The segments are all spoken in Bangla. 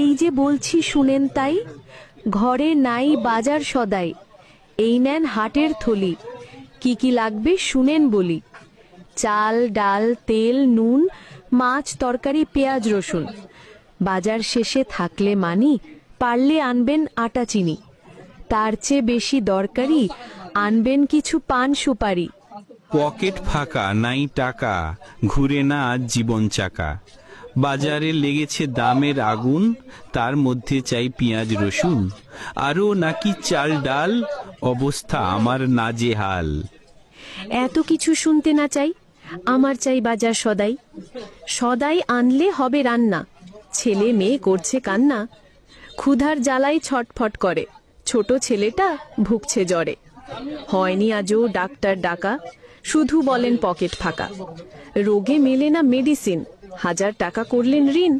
এই যে বলছি শুনেন তাই? ঘরে নাই বাজার সদাই। এই নেন হাটের থলি। কি কি লাগবে শুনেন বলি। চাল, ডাল, তেল, নুন, মাছ, তরকারি, পেঁয়াজ, রসুন। বাজার শেষে থাকলে মানি, পারলে আনবেন আটা চিনি। তার চেয়ে বেশি দরকারি আনবেন কিছু পান সুপারি। পকেট ফাঁকা, নাই টাকা। ঘুরে না জীবন চাকা। বাজারে লেগেছে দামের আগুন, তার মধ্যে চাই পেঁয়াজ রসুন। আরও নাকি চাল ডাল? অবস্থা আমার নাজেহাল। এত কিছু শুনতে না চাই, আমার চাই বাজার সদাই। সদাই আনলে হবে রান্না, ছেলে মেয়ে করছে কান্না। ক্ষুধার জ্বালাই ছটফট করে, ছোট ছেলেটা ভুগছে জ্বরে। হয়নি আজও ডাক্তার ডাকা, শুধু বলেন পকেট ফাঁকা। রোগে মেলে না মেডিসিন হাজার টাকা করলেন ঋণ?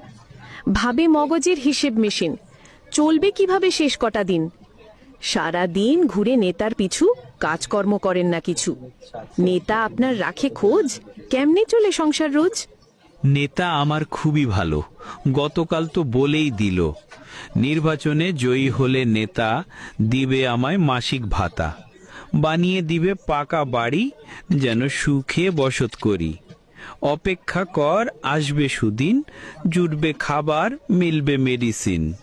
ভাবে মগজের হিসেব মেশিন। চলবে কীভাবে শেষ কটা দিন? সারা দিন ঘুরে নেতার পিছু কাজকর্ম করেন না কিছু। নেতা আপনার রাখে খোঁজ? কেমনে চলে সংসার রোজ? নেতা আমার খুবই ভালো। গতকাল তো বলেই দিল। নির্বাচনে জয়ী হলে নেতা দিবে আমায় মাসিক ভাতা। বানিয়ে দিবে পাকা বাড়ি, যেন সুখে বসত করি। অপেক্ষা কর, আসবে সুদিন, জুটবে খাবার, মিলবে মেডিসিন।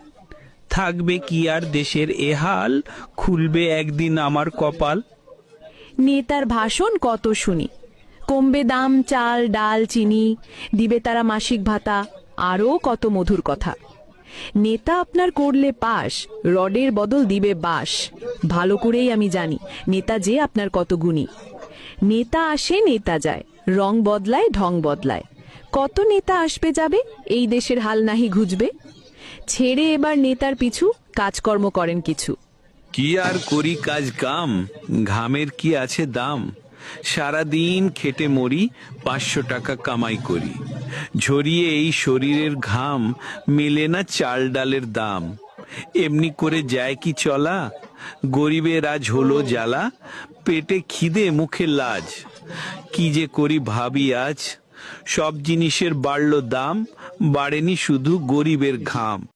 থাকবে কি আর দেশের এহাল খুলবে একদিন আমার কপাল। নেতার ভাষণ কত শুনি। কমবে দাম, চাল, ডাল, চিনি, দিবে তারা মাসিক ভাতা, আরও কত মধুর কথা। নেতা আপনার করলে পাশ রডের বদল দিবে বাস। ভালো করেই আমি জানি, নেতা যে আপনার কত গুণী। নেতা আসে, নেতা যায় রং বদলায়, ঢং বদলায়। কত নেতা আসবে যাবে? এই দেশের হাল নাহি ঘুচবে ছেড়ে এবার নেতার পিছু, কাজকর্ম করেন কিছু। কি আর করি কাজ কাম? ঘামের কি আছে দাম? সারাদিন খেটে মরি, পাঁচশো টাকা কামাই করি। ঝরিয়ে এই শরীরের ঘাম মেলে না চাল ডালের দাম। এমনি করে যায় কি চলা? গরিবের আজ হলো জ্বালা পেটে খিদে, মুখে লাজ। কি যে করি ভাবি আজ? সব জিনিসের বাড়ল দাম, বাড়েনি শুধু গরিবের ঘাম।